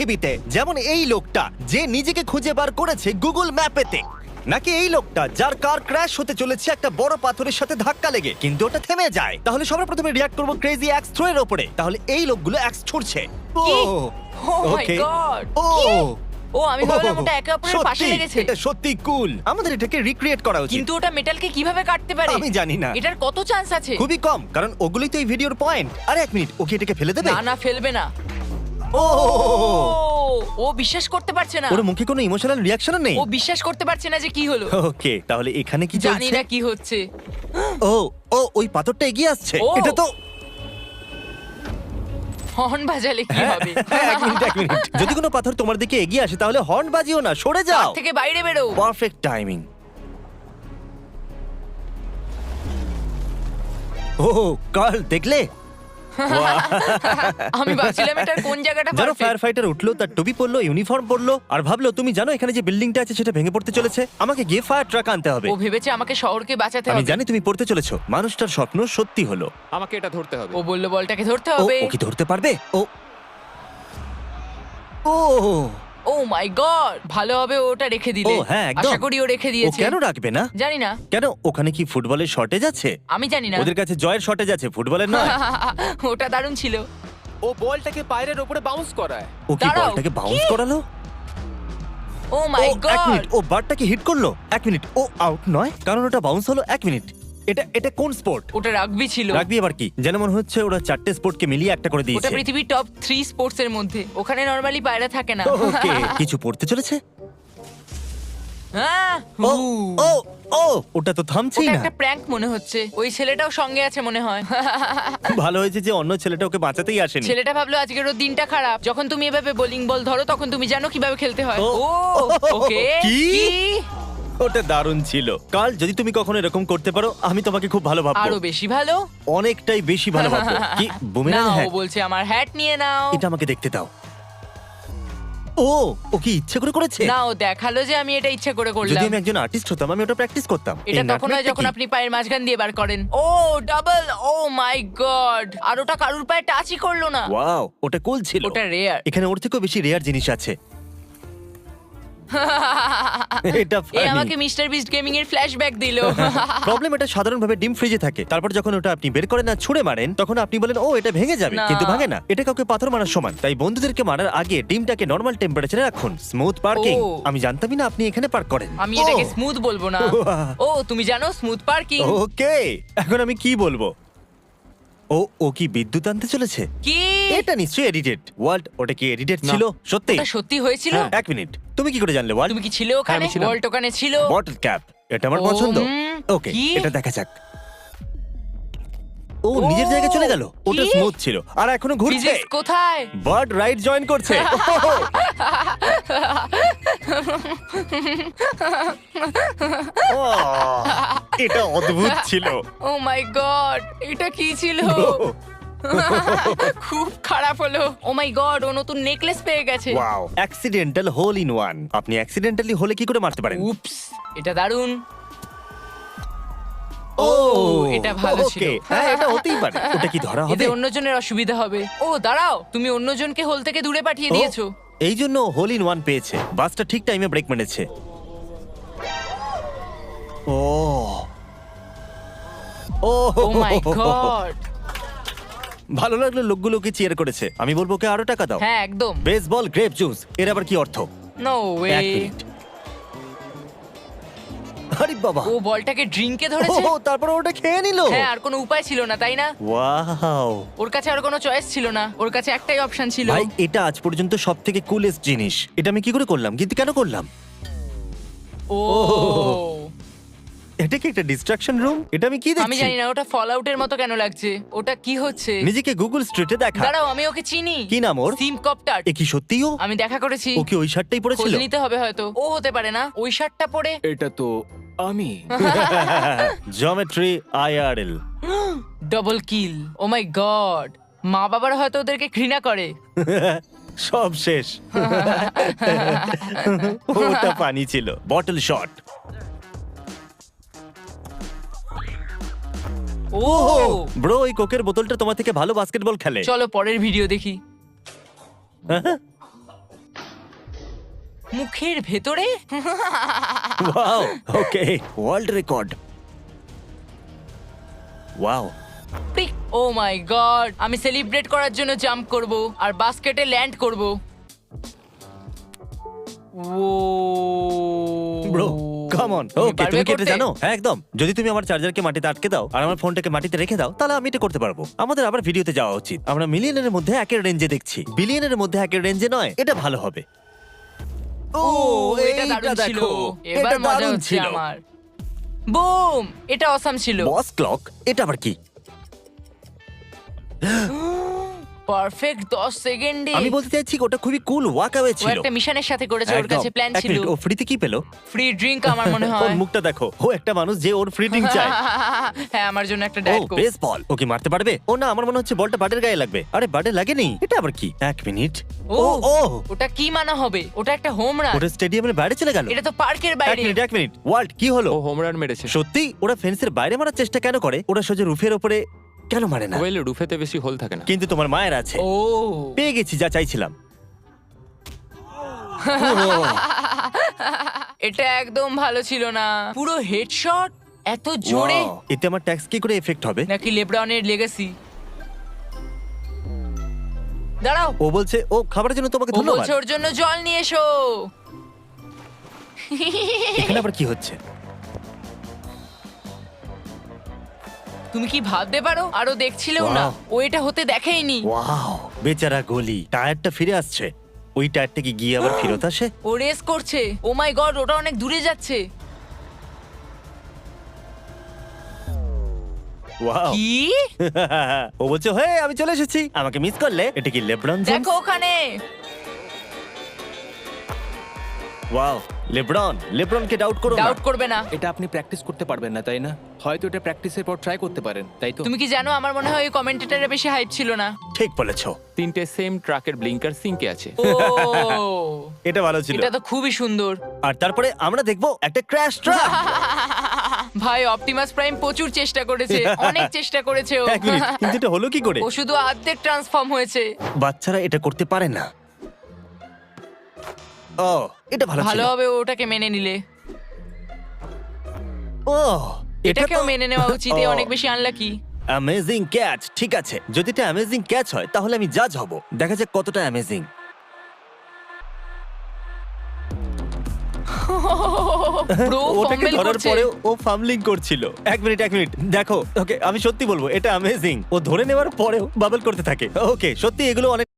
পৃথিবীতে যেমন এই লোকটা যে নিজেকে খুঁজে বার করেছে গুগল ম্যাপেতে নাকি এই লোকটা যার কার ক্র্যাশ হতে চলেছে একটা বড় পাথরের সাথে ধাক্কা লেগে কিন্তু ওটা থেমে যায়? তাহলে সবার প্রথমে রিয়াক্ট করব ক্রেজি অ্যাক্স থ্রো এর উপরে তাহলে এই লোকগুলো অ্যাক্স ছুড়ছে। ও Oh my God! ও ও আমি ভাবলাম ওটা একে অপরের পাশে সত্যি, লেগেছে। এটা সত্যি কুল আমাদের এটাকে রিক্রিয়েট করা উচিত। কিন্তু ওটা মেটালকে কীভাবে কাটতে পারে? আমি জানি না। এটার কত চান্স আছে? খুবই কম কারণ ওগুলোই তো এই ভিডিওর পয়েন্ট আরে এক মিনিট ওকে এটাকে ফেলে দেবে? না না ফেলবে না। ও বিশ্বাস করতে পারছে না। ওর মুখে কোনো ইমোশনাল রিয়াকশন নেই? ও বিশ্বাস করতে পারছে না যে কি হলো। ওকে তাহলে এখানে কি জানি চলছে? না কি হচ্ছে। ও ও ওই পাথরটা এগিয়ে আসছে। ও। এটা তো হর্ন বাজালে কি হ্যাঁ, হবে? হ্যাঁ, এক মিনিট এক মিনিট। যদি কোনো পাথর তোমার দিকে এগিয়ে আসে তাহলে হর্ন বাজিও না সরে যাও। থেকে বাইরে বেরো। পারফেক্ট টাইমিং ও কাল দেখলে? আমি ভাবছিলাম এটা কোন জায়গাটা জানো ফায়ার ফাইটার উঠল তার টুপি পরলো ইউনিফর্ম পরলো আর ভাবলো তুমি জানো এখানে যে বিল্ডিংটা আছে সেটা ভেঙে পড়তে চলেছে আমাকে গিয়ে ফায়ার ট্রাক আনতে হবে ও ভেবেছে আমাকে শহরকে বাঁচাতে আমি হবে জানি তুমি পড়তে চলেছো মানুষটার স্বপ্ন সত্যি হলো আমাকে এটা ধরতে হবে ও বলল বলটাকে ধরতে ও হবে ও কি ধরতে পারবে ও ও ও মাই গড ভালো হবে ওটা রেখে দিলে ও, হ্যাঁ, একদম। আশা করি ও রেখে ও দিয়েছে কেন রাখবে না? জানি না। কেন? ওখানে কি ফুটবলের শর্টেজ আছে? আমি জানি না। ওদের কাছে জয়ের শর্টেজ আছে ফুটবলের নয়। ওটা দারুণ ছিল। ও বলটাকে পায়ের উপরে বাউন্স করায়। ও কি দাঁড়াও, বলটাকে বাউন্স কি? করালো? ও ও মাই এক গড মিনিট ও বারটাকে হিট করল? এক মিনিট ও আউট নয়? কারণ ওটা বাউন্স হলো এক মিনিট এটা এটা কোন স্পোর্ট ওটা রাগবি ছিল। রাগবি আবার কি? যেন মনে হচ্ছে ওরা চারটে স্পোর্টকে মিলিয়ে একটা করে ওটা দিয়েছে পৃথিবীর টপ থ্রি স্পোর্টস এর মধ্যে। ওখানে নরমালি পায়রা থাকে না। ওকে কিছু পড়তে চলেছে? ও হু। ও ও ওটা তো থামছেই ওটা না। একটা প্র্যাঙ্ক মনে হচ্ছে। ওই ছেলেটাও সঙ্গে আছে মনে হয়। ভালো হয়েছে যে অন্য ছেলেটা ওকে বাঁচাতেই আসেনি। ছেলেটা ভাবলো আজকের ওর দিনটা খারাপ। যখন তুমি এভাবে বোলিং বল ধরো তখন তুমি জানো কীভাবে খেলতে হয়। ও, ও ওকে। কি? কি? ওটা দারুণ ছিল। কাল যদি তুমি কখনো এরকম করতে পারো আমি তোমাকে খুব ভালো ভাববো। আরও বেশি ভালো? অনেকটাই বেশি ভালো ভাববো। কি বুমেরাং হ্যাঁ ও বলছে আমার হ্যাট নিয়ে নাও। এটা আমাকে দেখতে দাও। ও ও কি ইচ্ছে করে করেছে? না ও দেখাল যে আমি এটা ইচ্ছা করে যদি করলাম আমি একজন আর্টিস্ট হতাম আমি ওটা প্র্যাকটিস করতাম। এটা এই তখন হয় যখন কি? আপনি পায়ের মাঝখান দিয়ে বার করেন। O double O my god আর ওটা কারুর পায়ে টাচই করল না। ওয়াও ওটা কুল ছিল। ওটা রেয়ার এখানে ওর থেকেও বেশি রেয়ার জিনিস আছে। এটা এই আমাকে মিস্টার বিস্ট গেমিং এর ফ্ল্যাশব্যাক দিলো। প্রবলেম এটা সাধারণভাবে ডিম ফ্রিজে থাকে। তারপর যখন ওটা আপনি বের করেন না ছুঁড়ে মারেন তখন আপনি বলেন ও এটা ভেঙে যাবে। না। কিন্তু ভাঙে না। এটা কাউকে পাথর মারার সমান। তাই বন্ধুদেরকে মারার আগে ডিমটাকে নর্মাল টেম্পারেচারে রাখুন। স্মুথ পার্কিং ও। আমি জানতামই না আপনি এখানে পার্ক করেন। আমি এটাকে স্মুথ বলব না। ও তুমি জানো স্মুথ পার্কিং ওকে এখন আমি কি বলব? ও ও কি বিদ্যুৎ আনতে চলেছে? কি? এটা নিশ্চয়ই এডিটেড ওয়ার্ল্ড ওটা কি এডিটেড ছিল? সত্যি? ওটা সত্যি হয়েছিল? হ্যাঁ, এক মিনিট তুমি কি করে জানলে ওয়ার্ল্ড তুমি কি ছিলে ওখানে? আমি ছিলাম। বল্ট ওখানে ছিল? বটল ক্যাপ এটা আমার ও, পছন্দ হুম, ওকে কি? এটা দেখা যাক। ও নিজের জায়গায় চলে গেল। ওটা কি? স্মুথ ছিল। আর এখনও ঘুরছে। ফিজিক্স কোথায়? বার্ড রাইড জয়েন করছে। এটা অদ্ভুত ছিল। ও মাই গড এটা কি ছিল? খুব খারাপ হলো। ও মাই গড ও নতুন নেকলেস পেয়ে গেছে। Wow accidental hole in one আপনি অ্যাক্সিডেন্টালি হলে কি করে মারতে পারেন? উপস এটা দারুণ ও এটা ভালো ছিল। হ্যাঁ এটা হতেই পারে। ওটা কি ধরা হবে? এতে অন্যজনের অসুবিধা হবে। ও দাঁড়াও তুমি অন্যজনকে হোল থেকে দূরে পাঠিয়ে দিয়েছ। এই জন্য হোল ইন ওয়ান পেয়েছে। বাসটা ঠিক টাইমে ব্রেক মেরেছে ও। মাই গড ভালো লাগল লোকগুলোকে চিয়ার করেছে। আমি বলব ওকে আরও টাকা দাও। হ্যাঁ একদম। বেসবল গ্রেপ জুস এর আবার কি অর্থ? নো ওয়ে এক মিনিট আরে বাবা। ও বলটাকে ড্রিঙ্কে ধরেছে? ও তারপরে ওটা খেয়ে নিল। হ্যাঁ আর কোনো উপায় ছিল না তাই না? ওয়াও। ওর কাছে আর কোনো চয়েস ছিল না। ওর কাছে একটাই অপশন ছিল। ভাই এটা আজ পর্যন্ত সব থেকে কুলেস্ট জিনিস। এটা আমি কি করে করলাম? কিন্তু কেন করলাম? ও। এটা কি একটা ডিস্ট্রাকশন রুম এটা আমি কি আমি দেখছি? জানি না ওটা ফল আউটের মতো কেন লাগছে? ওটা কি হচ্ছে? নিজেকে গুগল স্ট্রিটে দেখা। দাঁড়াও আমি ওকে চিনি। কি নাম ওর? সিম কপটার এ কি সত্যিই ও? আমি দেখা করেছি। ও কি ওই শার্টটাই খোঁজ পরেছিল নিতে হবে হয়তো। ও হতে পারে না। ওই শার্টটা পরে এটা তো আমি। Geometry IRL double kill oh my god মা বাবার হয়তো ওদেরকে ঘৃণা করে। সব শেষ। ওটা পানি ছিল। বটল শট ও ব্রো ওই কোকের বোতলটা তোমার থেকে ভালো বাস্কেটবল খেলে। চলো পরের ভিডিও দেখি। মুখের ভেতরে? Wow okay world record wow oh my god আমি সেলিব্রেট করার জন্য জাম্প করব আর বাস্কেটে ল্যান্ড করব। ও ব্রো কাম অন ওকে তুমি কি এটা জানো? হ্যাঁ একদম। যদি তুমি আমার চার্জারকে মাটিতে আটকে দাও আর আমার ফোনটাকে মাটিতে রেখে দাও তাহলে আমি এটা করতে পারব। আমাদের আবার ভিডিওতে যাওয়া উচিত। আমরা মিলিয়নের মধ্যে একের রেঞ্জে দেখছি। বিলিয়নের মধ্যে একের রেঞ্জে নয় এটা ভালো হবে। ও এটা দারুণ ছিল। এবার মজা হচ্ছে আমার। বুম এটা অসাম ছিল। বস ক্লক এটা আবার কি? পারফেক্ট 10 সেকেন্ডে আমি বলতে চাইছি ওটা খুবই কুল ওয়াকআওয়ে ও ছিল। একটা মিশনের সাথে করেছে ওর একদম। কাছে প্ল্যান এক ছিল। মিনিট, ও ফ্রিতে কি পেল? ফ্রি ড্রিঙ্ক আমার মনে ওর হয়। মুখটা দেখো ও একটা মানুষ যে ওর ফ্রি ড্রিঙ্ক চায়। হ্যাঁ আমার জন্য একটা ও ডায়েট কোক বেস বল ও কি মারতে পারবে? ও না আমার মনে হচ্ছে বলটা বাডের গায়ে লাগবে। আরে বাডে লাগেনি? এটা আবার কি? এক মিনিট ও ও ও। ওটা কি মানা হবে? ওটা একটা হোম রান ওটা স্টেডিয়ামের বাইরে চলে গেল। এটা তো পার্কের এক বাইরে। মিনিট এক মিনিট ওয়ার্ল্ড কি হলো? ও হোম রান মেরেছে। সত্যি? ওরা ফেন্সের বাইরে মারার চেষ্টা কেন করে? ওরা সোজা রুফের ওপরে কেন মারে না? ওয়েল রুফেতে বেশি হোল থাকে না। কিন্তু তোমার মায়ের আছে। ও। পেয়ে গেছি যা চাইছিলাম। এটা একদম ভালো ছিল না। পুরো হেডশট এত জোরে? Wow, এতে আমার ট্যাক্স কি করে এফেক্ট হবে? নাকি লেব্রনের লেগাসি দাঁড়াও। ও বলছে ও খাবারের জন্য তোমাকে ও ধন্যবাদ। বলছে ওর জন্য জল নিয়ে এসো। এখানে আবার কি হচ্ছে? তুমি কি ভাবতে পারো? আরও দেখছিলেও না। ও এটা হতে দেখেইনি। ওয়াও বেচারা গলি টায়ারটা ফিরে আসছে। ওই টায়ারটা কি গিয়ে আবার ফেরত আসে? ও রেস করছে। ও মাই গড ওটা অনেক দূরে যাচ্ছে। ওয়াও কি? ও বলছে হে আমি চলে এসেছি। আমাকে মিস করলে এটা কি লেব্রন জেমস দেখো ওখানে। ওয়াও লেব্রন লেব্রনকে ডাউট করো না। ডাউট করবে না। এটা আপনি প্র্যাকটিস করতে পারবেন না তাই না? হয়তো এটা প্র্যাকটিসের পর ট্রাই করতে পারেন তাই তো? তুমি কি জানো আমার মনে হয় ওই কমেন্টেটারে বেশি হাইপ ছিল না? ঠিক বলেছ। তিনটে সেম ট্রাকের ব্লিঙ্কার সিঙ্কে আছে। ও। এটা ভালো ছিল। এটা তো খুবই সুন্দর। আর তারপরে আমরা দেখব একটা ক্র্যাশ ট্রাক ভাই অপটিমাস প্রাইম প্রচুর চেষ্টা করেছে অনেক চেষ্টা করেছে ও। এক মিনিট কিন্তু এটা হলো কি করে? ও শুধু অর্ধেক ট্রান্সফর্ম হয়েছে। বাচ্চারা এটা করতে পারে না। ও এটা ভালো ছিল। ভালো হবে ওটাকে মেনে নিলে। ও এটা এটাকেও তো মেনে নেওয়া উচিত এ ও, অনেক বেশি আনলাকি অ্যামেজিং ক্যাচ ঠিক আছে। যদি এটা অ্যামেজিং ক্যাচ হয় তাহলে আমি জাজ হব। দেখা যাক কতটা অ্যামেজিং ব্রো ওটাকে ফাম্বেল ধরার করছে। ও ফামলিং করছিল। এক মিনিট এক মিনিট দেখো ওকে আমি সত্যি বলব এটা অ্যামেজিং ও ধরে নেওয়ার পরেও বাবল করতে থাকে। ওকে সত্যি এগুলো অনেক